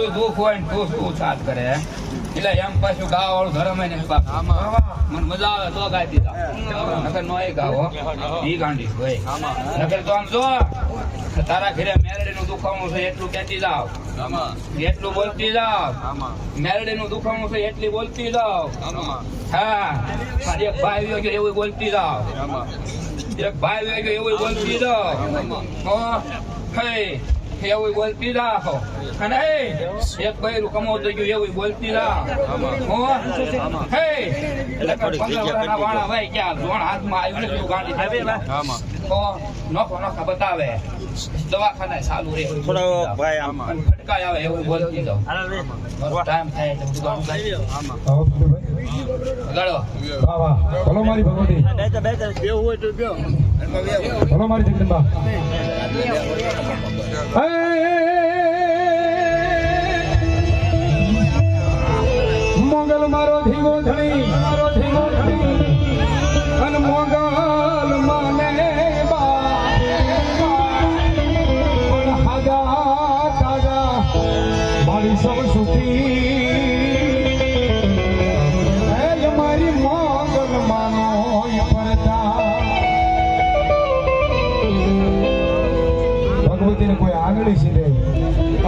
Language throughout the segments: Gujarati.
હોય ને દુઃખ તું સાથ કરે એટલે એમ પાછું ગાવા વાળું ધર્મ ને મને મજા આવે તો ગાઈ દીધા નકર નો ગાવો ઈ ગાંડી હોય. નકર તો આમ જો, તારા ઘરે મેરડી નું દુખાવું છે એટલું કહેતી જાવ એટલું બોલતી જાવ મેરડી નું દુખાવું છે એટલી બોલતી જાવ હા. એક ભાઈ આવ્યો ગયો એવું બોલતી જાવ એક ભાઈ આવ્યો ગયો એવું બોલતી જાવ હે. એવું બોલતી જાવ અને હે એક બૈરું કમાવતો ગયું એવું બોલતી જાવ હો? હે? એટલે કે પંદર વર્ષના વાળા ભાઈ ક્યાં? જોણ હાથમાં આવ્યું ને ગાંડી નોખો નોખો બતાવે. દવાખાના ચાલુ રે થોડો ભાઈ આમ. અને ખટકાય આવે એવું બોલતી જાવ ટાઈમ થાય એટલે વાહ વાહ બોલો મારી ભગવતી. બેવું હોય તો બેહો. બોલો મારી જગદંબા મોગલ મારો ધીંગો ધણી મારો ધીંગો ધણી. અને મોગલ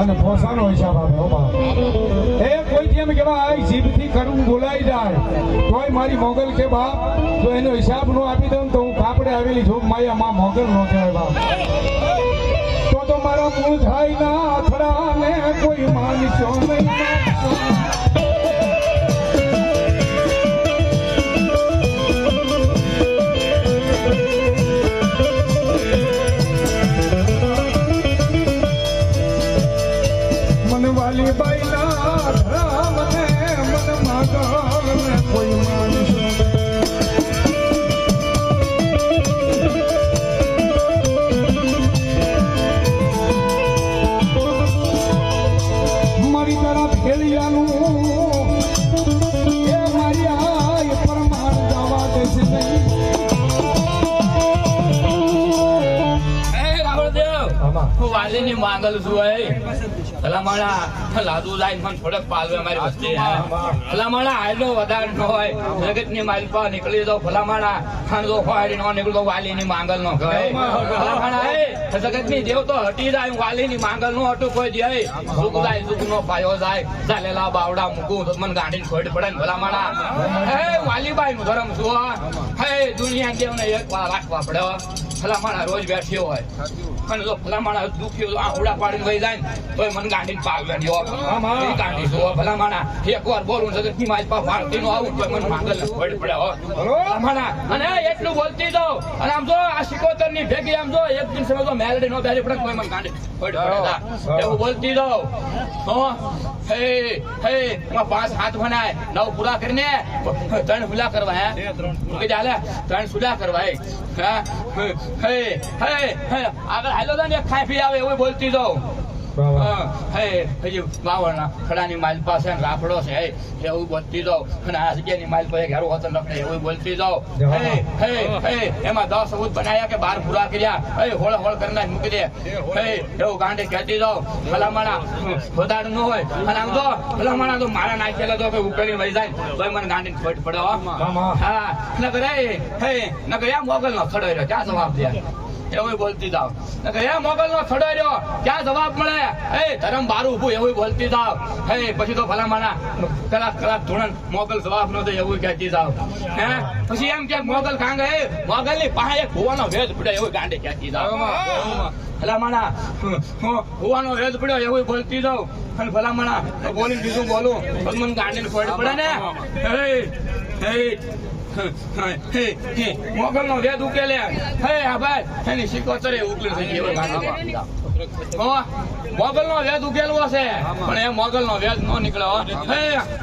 અને ફોસાનો હિસાબ આપે હો એ કોઈ જેમ કેવા આ જીભથી કરવું બોલાઈ જાય. તોય મારી મોગલ કે બાપ તો એનો હિસાબ નો આપી દઉં તો હું કાપડે આવેલી જોગ માયા માં મોગલ નો કહેવાય બાપ. તો તો મારા મૂળ થાય ના અથડા ને કોઈ માનશો નહીં. હું વાલીની માંગલ છું હે ભલા લાદુ લાઈન પણ થોડક પાલવે મારી વસ્તી ભલામણા આયલો વધારે ન હોય. જગતની મારી પાસે નીકળી જાવ ભલા માણા ખાંડો ખોવાડી ન નીકળતો વાલીની માંગલ નો કહે ભલામણા એ જગતની દેવ તો હટી જાય વાલીની માંગલ નો હટું કોઈ દે સુખ જાય સુખ નો પાયો જાય. ચાલેલા બાવડા મૂકું મને ગાંડીને ખોટ પડે ને ભલા માણા. હે. વાલીબાઈ નું ધર્મ શું હો. હે. દુનિયા દેવને એક વાર રાખવા પડે ભલામણા રોજ બેઠ્યો હોય. અને જો ભલા માણા દુખ્યો તો આંખડા પાડીને વહી જાય ને તોય મને ગાંડીને પાલવે નહીં એ ગાંડી છું હો. ભલા માણા એક વાર બોલું જગતની મારી પાસે ભારતીનો આવું તોય મને માંગલ પડ પડે હો. ભલા માણા અને એટલું બોલતી દો અને આમ જો આ સિકોતરની ભેગી આમ જો એક દિન સમય તો મેલડી નો બેરી પડે તોય મને ગાંડી પડ પડે. એવું બોલતી દો હો? હે હે એમાં પાંચ હાથ ભણાય નવ પૂરા કરીને ત્રણ હુલા કરવા હે? કે ચાલે ત્રણ સુલા કરવા હે? હે? હે આગળ હાલો તો ને ખાઈ પી આવે એવું બોલતી જાઉં. વાહ વાહ. હા, હે હજી વાવરના ખડાની માલ પાસે ને રાફડો છે એવું બોલતી જાઉં. અને આ માલ પાસે ઘેરું હોતન રખડે એવું બોલતી જાઉં. હે હે હે એમાં દસ સબૂત બનાયા કે બાર પૂરા કર્યા. હે હોળ હોળ કરીને મૂકી દે. એવું ગાંડે કહેતી જાઉં. ભલામણા વધારે ન હોય. અને આમ તો ભલામણા તો મારા નાખેલા તો ઉકેલી વહી જાય. તો મને ગાંડી ખોટ પડે હા. નકર હે હે નકર એમ મોગલ નો ખડો રહ્યો. ક્યાં જવાબ દે? એવું બોલતી જાવ. એ મોગલ નો ખડો રહ્યો ક્યાં જવાબ મળે? હે ધરમ બારું ઉભું એવું બોલતી જાવ. હે પછી તો ભલા માના કલાક કલાક ધોરણ મોગલ જવાબ નો દે એવું કહેતી જાવ. હે પછી એમ કે મોગલ કાંગ હે મોગલ ની પાસે ભુવાનો વેદ પડે એવું ગાંડે કહેતી જાવ. ભલા માના ભુવાનો વેદ પડ્યો એવું બોલતી જાવ. અને ભલા બોલીને બીજું બોલું. ભગવાન ગાંડી ગાંડીને પડે ને? હે હે મોગલ નો વેદ ઉકેલે. હે આ ભાઈ એની સિકોતરે ઉકેલ થઈ ગયો મોગલ નો વેદ ઉકેલવો છે પણ એ મોગલ નો વેદ નો નીકળ્યો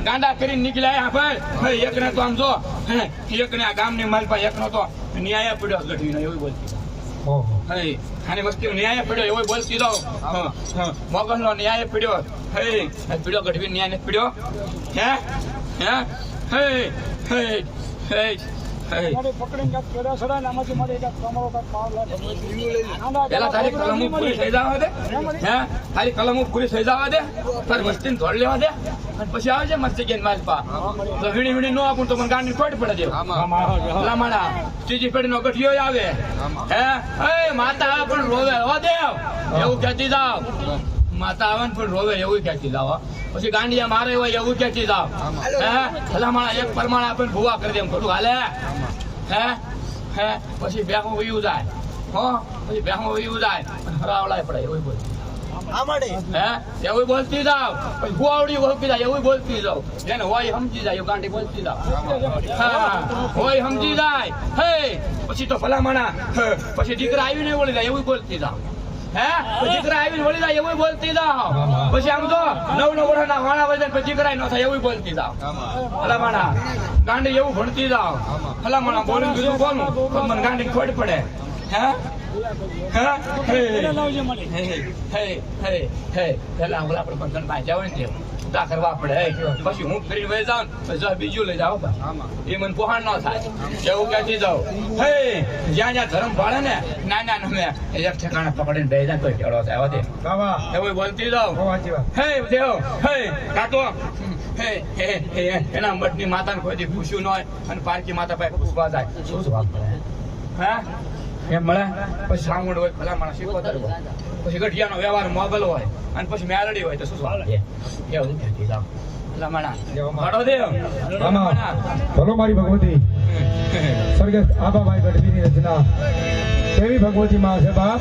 ગાંડા કરીને નીકળ્યા આ ભાઈ. એક ને તો આમ જો હે એક ને આ ગામની માલ એક નો તો ન્યાય પડ્યો ગઢવી એવું બોલતી. આની વસ્તુ ન્યાય પડ્યો એવો બોલતી રહો. મોગલ નો ન્યાય પડ્યો. હે પીડ્યો ગઢવી ન્યાય પીડ્યો. હે હે હે હે હે હે. મારે પકડીને પેડા આમાંથી મારે તમારો લાગે. પેલા તારી કલમ પૂરી થઈ જવા દે. હે તારી કલમો પૂરી થઈ જવા દે. તારી વસ્તીને ધોળ લેવા દે. પછી આવે છે મસ્તી કે મારી પા. તો વીણી વીણી નો આપું તો મને ગાંડી ખોટ પડે લામાડા ત્રીજી પેઢી નો ગઠિયો આવે. હે એ માતા પણ રોવે. હો દેવ. એવું કહેતી જાવ માતા આવે પણ રોવે. એવું કહેતી જાવ હો. પછી ગાંડિયા મારે હોય એવું કહેતી જાવ હે? ભલામાણા એક પરમાણ આપણને ભૂવા કરી દે ખોટું. હાલે? હે? હે? પછી બેહું વયું જાય. હો? પછી બેહું વયું જાય. હરાવડાય પડે એવું બોલ. હે? એવું બોલતી જાવ પછી ગુવાવડી ઓળખી જાય એવું બોલતી જાવ જેને હોય સમજી જાય ગાંડી બોલતી જાવ હા હોય સમજી જાય. હે? પછી તો ભલામણા પછી દીકરા આવીને બોલી જાય એવું બોલતી જાવ હે? પછી આવીને વળી જાય, એવું બોલતી જાઓ. પછી આમ તો નવ નવ વર્ષના વાણા વજન પછી કરાય ન થાય, એવું બોલતી જાઓ. ભલા માણા ગાંડી એવું ભણતી જાવ ભલામણા બોલીને બીજું બોલું. મને ગાંડી ખોટ પડે. હે? હે? હે. હે. હે હે. પેલા આપણે બંધનમાં જાવ ને કરવા પડે. પછી હું ફ્રી વહી જાઉં પછી બીજું લઈ જાવ એ મને પોહાણ ન થાય. એવું ક્યાંથી જાઉં? હે જ્યાં જ્યાં ધર્મ પાડે ને ના ના નમે એક ઠેકાણા પકડીને બે જાય તો. હેડો થાય આવા એવું બોલતી વાત. હે દેવ હે. કાતો એના મઠની માતાને કોઈ પૂછ્યું ન હોય અને પારકી માતા પાસે પૂછવા જાય શું જવાબ પડે હે? એમ મળે? પછી સાંગુડ હોય ભલા માણસ શીખવતર હોય પછી ગઢિયાનો વ્યવહાર મોગલ હોય અને પછી મેલડી હોય તો શું દે એવું ભલા માણસ. મારો દેવ. આમાં ભલો મારી ભગવતી. સ્વર્ગસ્થ આબાભાઈ ગઢવીની રચના. કેવી ભગવતી માં છે બાપ?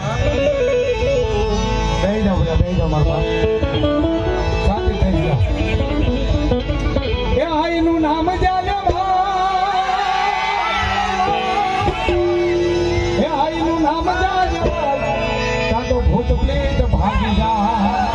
બેહી જાઓ બધા બેહી જાઓ મારા બાપ. શાંતિ થઈ જાઓ. એ આઈનું નામ જાલે તા તો ભૂત પ્રેત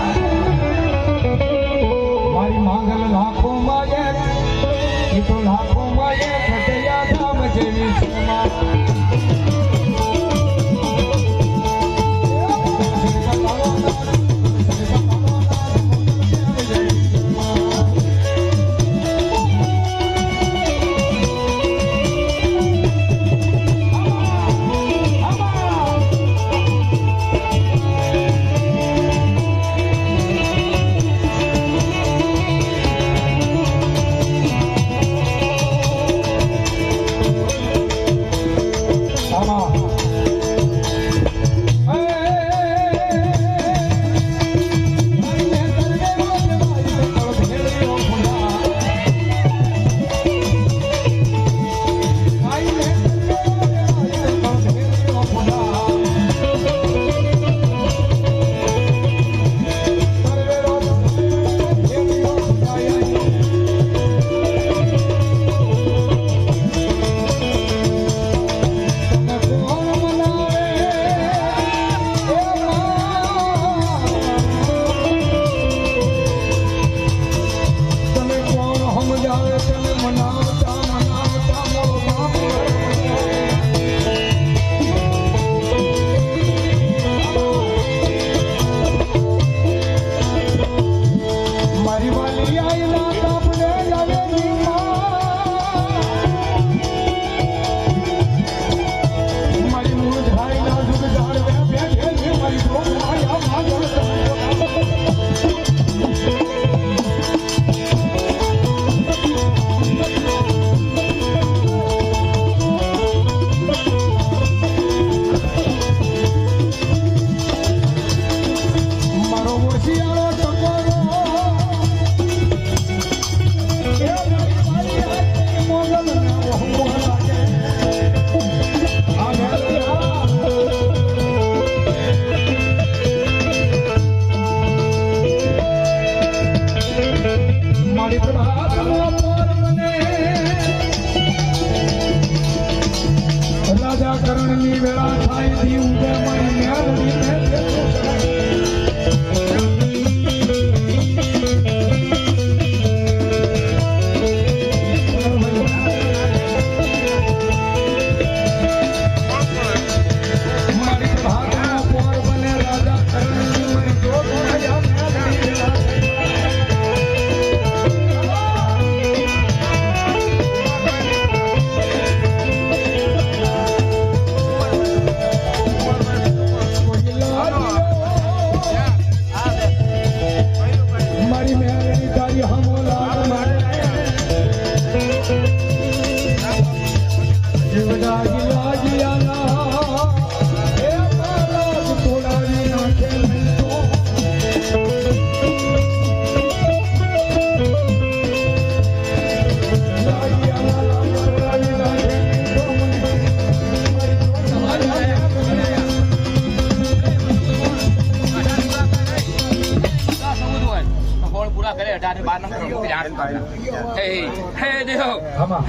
હે હે. હે હો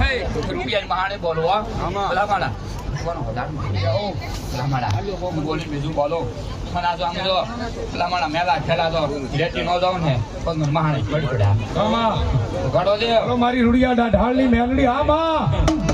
મારી હું આ તો આમ જો મેલા ખેલા તો લેટી નો મહાણે મારી રૂડિયા ઢાળની મેલડી આમાં. અને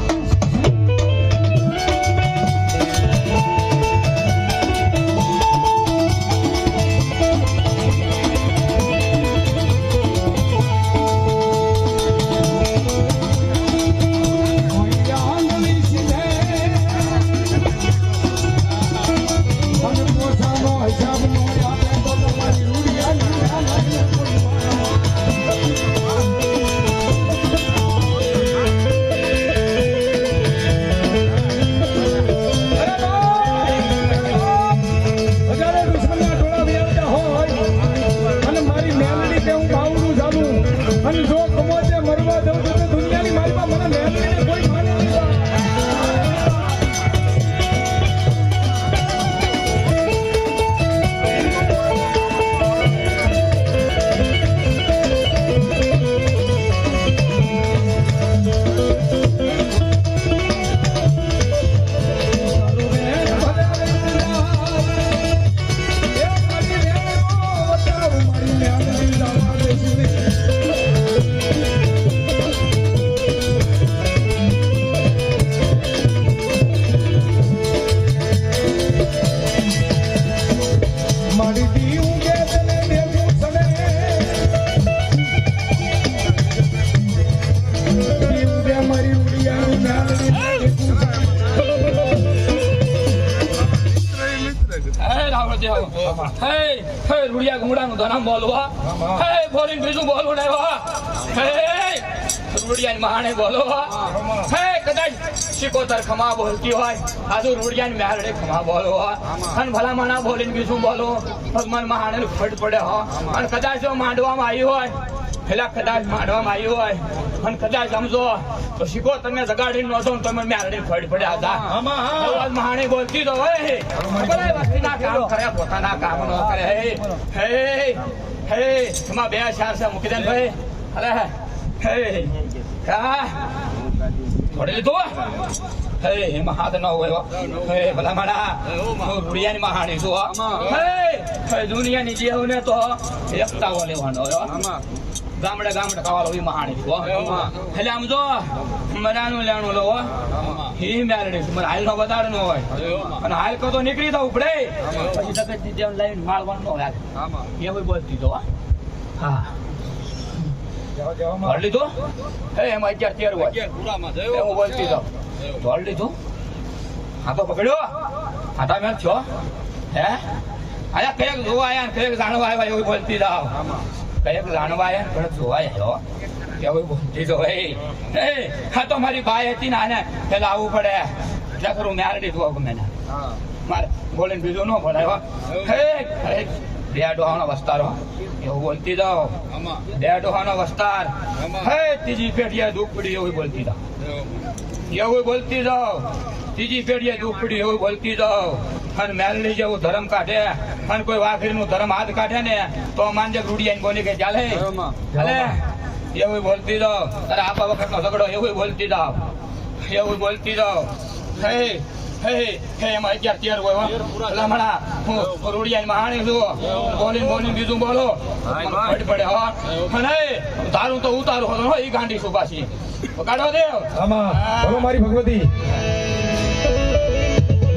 હે બોલીને બીજું બોલું ને હે રૂડિયાની મહાણે બોલવા હે. કદાચ શિકોતર ખમા બોલતી હોય. આજુ રૂડિયાની મેરડે ખમા બોલો અને ભલા માણા બોલીને બીજું બોલો. ભગવાન મહાણે ફટ પડે હો. અને કદાચ જો માંડવામાં આવી હોય પેલા કદાચ માંડવામાં આવ્યું હોય. અને કદાચ સમજો તો શીખો તમે જગાડી નો છો તમે મેરડી ફટ પડ્યા હતા મહાણી બોલતી તો હોય. પોતાના કામ ન કરે હે. હે હે એમાં બે ચાર છે મૂકી દે ને ભાઈ અરે હે. કા થોડી લીધું? હે એમાં હાથ ન હોય હો. હે ભલા હું રૂડિયાની મહાણી છું હો. હે હે દુનિયાની જેવું ને તો એકતાઓ લેવાનો હો. ગામડે ગામડે કવાલો ઈ મહાણી છું એટલે આમ જો મરાનું લેણું લો હો. છે. મને હાલ નો વધારે નો હોય. અને હાલ કો તો નીકળી જવું ઉપડે. પછી જગતની જેમ લઈને માળવાનું નો હોય બોલતી તો હો. હા. ધોળ લીધું? એ એમાં અગિયાર તેર હોય. એવું બોલતી તો ધોળ લીધું? હા તો પકડ્યો. હા તમે છો. હે? અરે કયેક જોવા આયા ને કયેક જાણવા આવ્યા એવું બોલતી જાઓ કયેક જાણવા આયા ને કયેક જોવા આવ્યો એવું બોલતી તો હે તો મારી ભાઈ હતી ને આને પેલા આવવું પડે. એટલે ખરું મેરડી જોવા ગમે ને મારે બોલે બીજું ન ભણાય બે ડોહાનો વસ્તારો. એવું બોલતી જાઓ. બે ડોહાનો વસ્તાર. હે ત્રીજી પેઢીએ દુપડી એવું બોલતી જાઓ. એવું બોલતી જાઓ. ત્રીજી પેઢીએ દુપડી એવું બોલતી જાઓ. અને મેલની જેવું ધર્મ કાઢે. અને કોઈ વાઘરીનું ધર્મ હાથ કાઢે ને તો માનજે રૂડિયા બોલી કે ચાલે? ચાલે? એવું બોલતી જાઓ. તારે આપા વખતનો ઝઘડો એવું બોલતી જાઓ. એવું બોલતી જાઓ. હે હે હે, એમાં અગિયાર તેર હો. રૂડિયાની મહાણી છું. બોલી બોલી બીજું બોલો. મને પડે હો. અને તારું તો ઉતારું હતો એ ગાંડી છું કાઢો દેવ. આમાં મારી ભગવતી.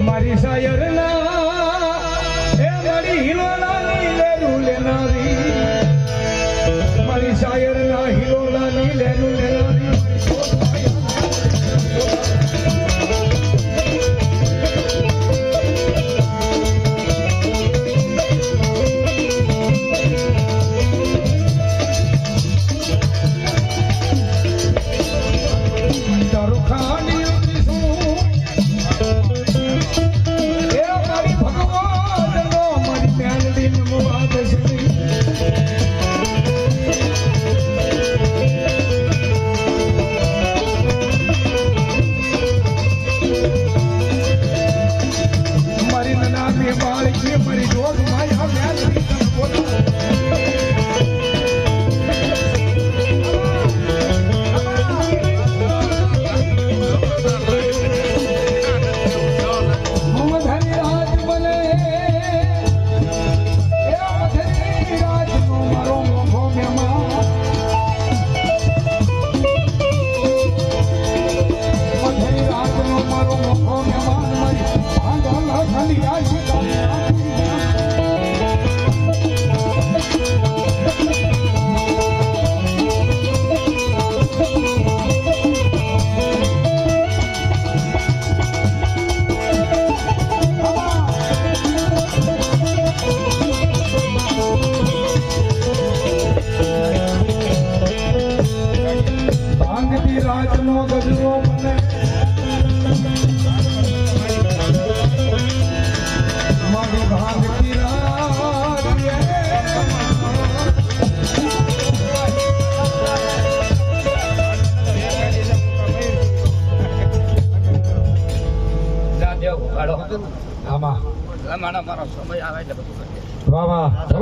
મારી શાયર ના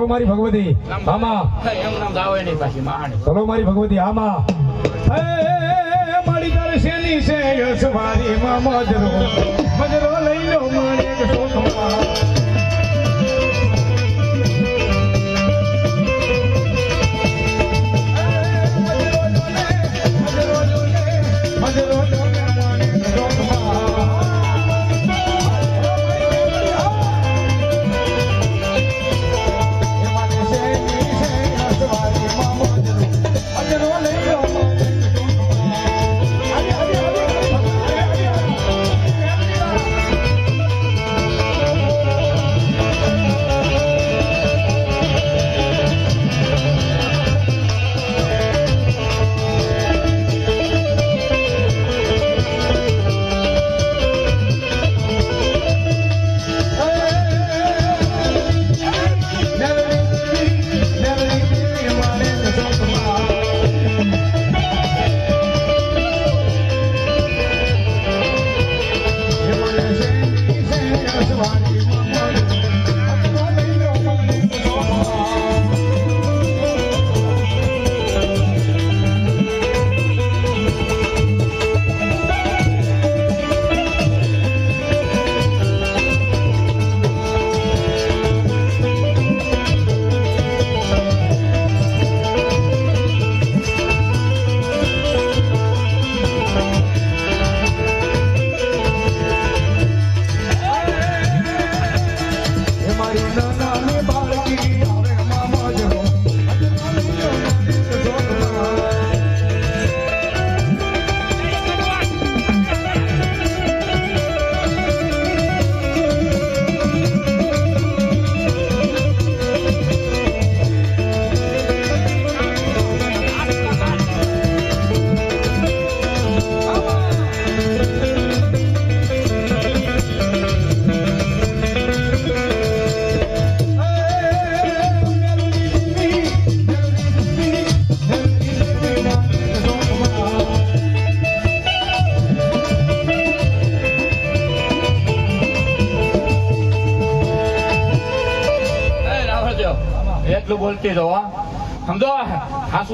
ચલો મારી ભગવતી આમાં. ચલો મારી ભગવતી આમાં. મારી તારે શેની છે? યસ મારી માં મજરો. મજરો લઈ લો મારે એક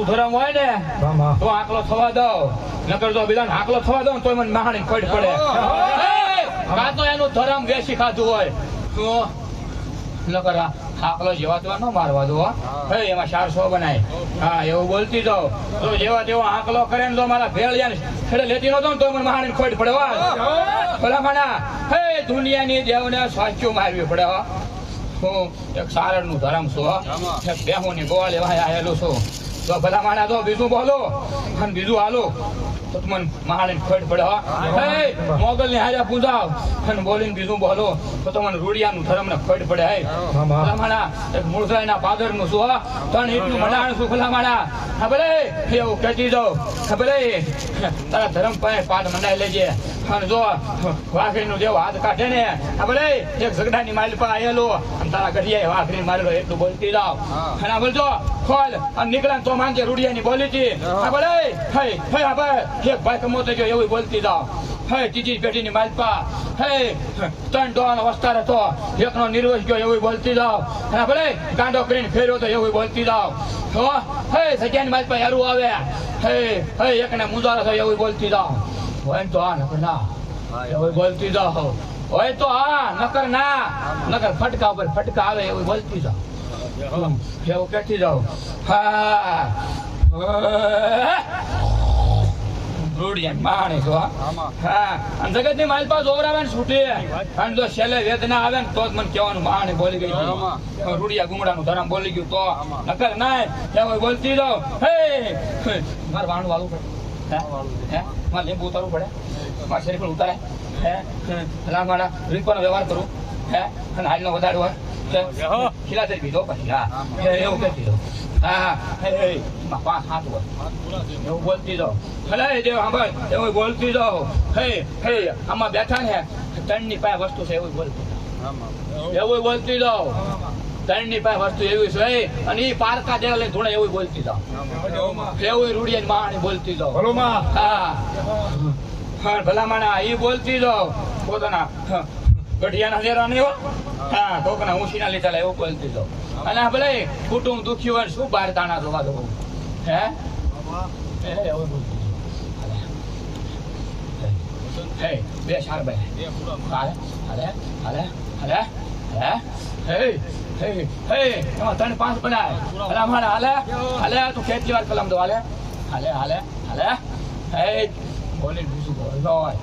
ધરમ હોય ને તો આકલો થવા દો. નકર જો બીજા આકલો થવા દો ને તોય મને માહાણી ખોટ પડે. કાં તો એનું ધરમ વેસી ખાધું હોય. તો નકર આકલો જેવા તેવા ન મારવા દો હે. એમાં ચારસો બનાય. હા એવું બોલતી જાઓ. તો જેવા તેવો આકલો કરે ને તો મારા ભેળિયા ને છેડે લેતી નતો તો મને માહાણી ખોટ પડે. ભલા માણા હે દુનિયાની દેવને સાચું મારવી પડે હો. હું એક સારણનું ધરમ છું. એક બેહુની ગોળ એવા આયેલું છું. તો ભલા માણા તો બીજું બોલો. અને બીજું હાલો. તો તમને મહારાણી ખોટ પડે હે. મોગલ ની હારે પૂજાવ. અને બોલીને બીજું બોલો. તો તમને રૂડિયાનું ધર્મ ને ખોટ પડે હે. ભલા માણા એક મૂળસાઈના પાદરનું હો? તને એટલું મડાણ છું ભલા માણા હા? ભલે એવું કહેતી દો હા? ભલે તારા ધર્મ પાસે પાઠ મંડાઈ લેજે. અને જો વાઘરીનું જેવો હાથ કાઢે ને આ ભલે એક ઝઘડાની માલપા આવેલો અને તારા ઘડિયા વાઘરી મારેલો એટલું બોલતી જાવ અને બોલજો. ખોલ. અને નીકળે તો માંગે રૂડિયાની બોલી હતી આ ભલે હે હે આ ભાઈ એક ભાઈ કમોતો ગયો એવું બોલતી જાઓ. હે ત્રીજી પેઢીની માલપા. હે ત્રણ ડોવાનો વસ્તાર હતો. એકનો નિર્વસ ગયો એવું બોલતી જાઓ. ભલે કાંડો કરીને ફેર્યો તો એવું બોલતી જાઓ. હો હે સજ્જાની માલપા યારું આવે. હે હે એકને મુજારો થયો એવું બોલતી જાઓ. હોય તો આ નકર ના. એવું બોલતી જાઓ. હોય તો આ નકર ના. નકર ફટકા ઉપર ફટકા આવે એવું બોલતી જાઓ. એવું કહેતી જાઓ હા માણે છો હા. અને જગતની માલપા જોવરાવે ને છૂટે અને જો છેલ્લે વેદના આવે ને તો મને કહેવાનું માણે બોલી ગઈ. રૂડિયા ગુમડાનું ધરામ બોલી ગયું તો. નકર ના એવું બોલતી જાઓ હે મારે વાણું વાળું હે? મારે લીંબુ ઉતારવું પડે. મારે શરીર પણ હે હે, રામાડા રીતનો વ્યવહાર કરું હે અને હાલનો વધારે હોય. એવું બોલતી જાઓ ભલે દેવ પાસે વસ્તુ એવું એવું છે અને એ પારકા જેવા લઈને ધૂણે એવું બોલતી જાઓ એવું રૂડિયા માણી બોલતી જાઓ હા. હા ભલા માણા એ બોલતી જાઓ. પોતાના ગઢિયાના જેરા નહીં હા, કોકના ઊંચીના લીધા એવું બોલતી જાઓ અને ભલે કુટુંબ દુખી હોય શું બાર તાણા જોવા દો હે? હે બે સાર બે હાલે હાલે હાલે હાલે હે હે હે ત્રણ પાંચ બનાય. ભલા માણા હાલે હાલે, તું કેટલી વાર કલમ દો, હાલે. હાલે હાલે હાલે. હે બોલી બીજું હોય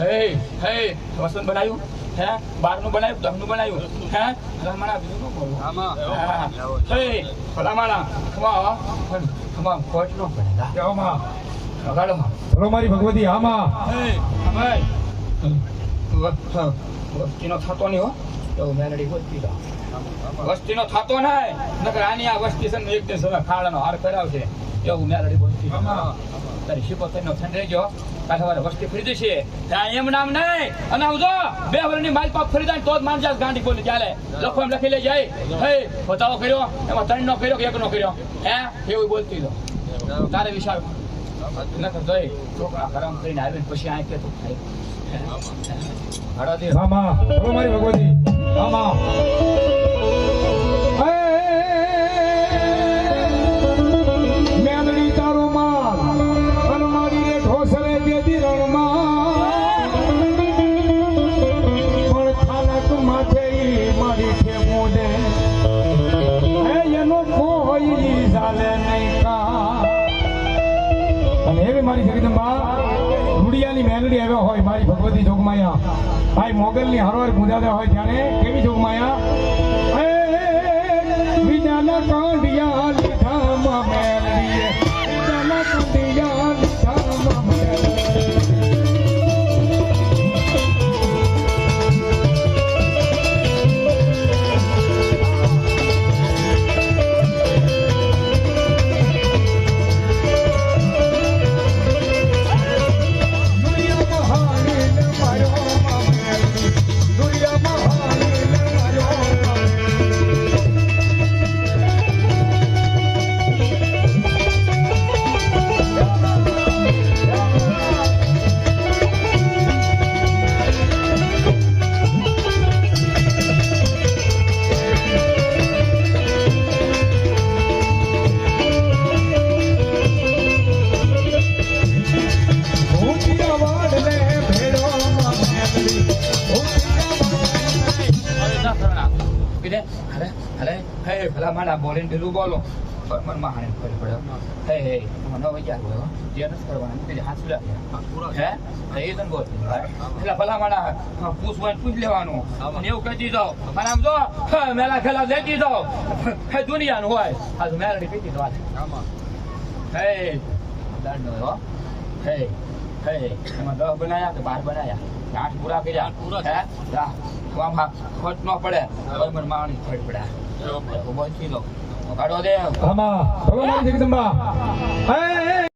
હે હે વસન બનાવ્યું? હે બારનું બનાવ્યું દહનું બનાવ્યું? હે ભલામણા બીજું ન હે ભલામણા. ખમા ખમા ખોટ ન જાઓ માં. મારી ભગવતી હા માં. હે વસ્તીનો થતો નહીં હો. એવું મેલડી બોલતી જાઓ. વસ્તીનો થતો નહીં. નકર આની આ વસ્તી છે ને એક દિવસ ખાડાનો હાર કરાવશે એવું મેલડી બોલતી. તારી શિકોતર નો થઈને રહેજો. કાલે સવારે વસ્તી ફરી જશે. ત્યાં એમ નામ નહીં. અને આવજો બે વર્ષની માલ પાપ ફરી જાય તો જ માનજાસ ગાંડી બોલી. ચાલે, લખો એમ લખી લે જાય હે બતાવો કર્યો. એમાં ત્રણ નો કર્યો કે એક નો કર્યો? હે, એવું બોલતી જો તારે વિશાળ નકર જોઈ, છોકરા ગરમ કરીને આવીને પછી આ કે તું થાય હળો દે હા માં ભલો મારી ભગવતી. હા મારી જગદંબા રૂડિયાની મેલડી આવ્યા હોય મારી ભગવતી જોગમાયા. ભાઈ મોગલની હરવાર ગુંજાતા હોય ત્યારે કેવી જોગમાયા? ભલા પેલું બોલો. મનમાં હાણે ખબર પડે. હે હે મને વિચાર જે નથી કરવાનું તે હાથ સુલા હે હે? એ તને બોલ એટલે ભલા માડા પૂછ હોય પૂછ લેવાનું. અને એવું કહી દીધો અને આમ જો મેલા ખેલા દે દીધો હે દુનિયાનું હોય. આ મેલડી તો વાત. હે દંડ હો. હે હે એમાં દસ બનાયા કે બાર બનાયા? આઠ પૂરા કર્યા. હે? ખોટ ન પડે. હવે મને માવણી પડ્યા કીધો કાઢો દે આમાં મારી જગદંબા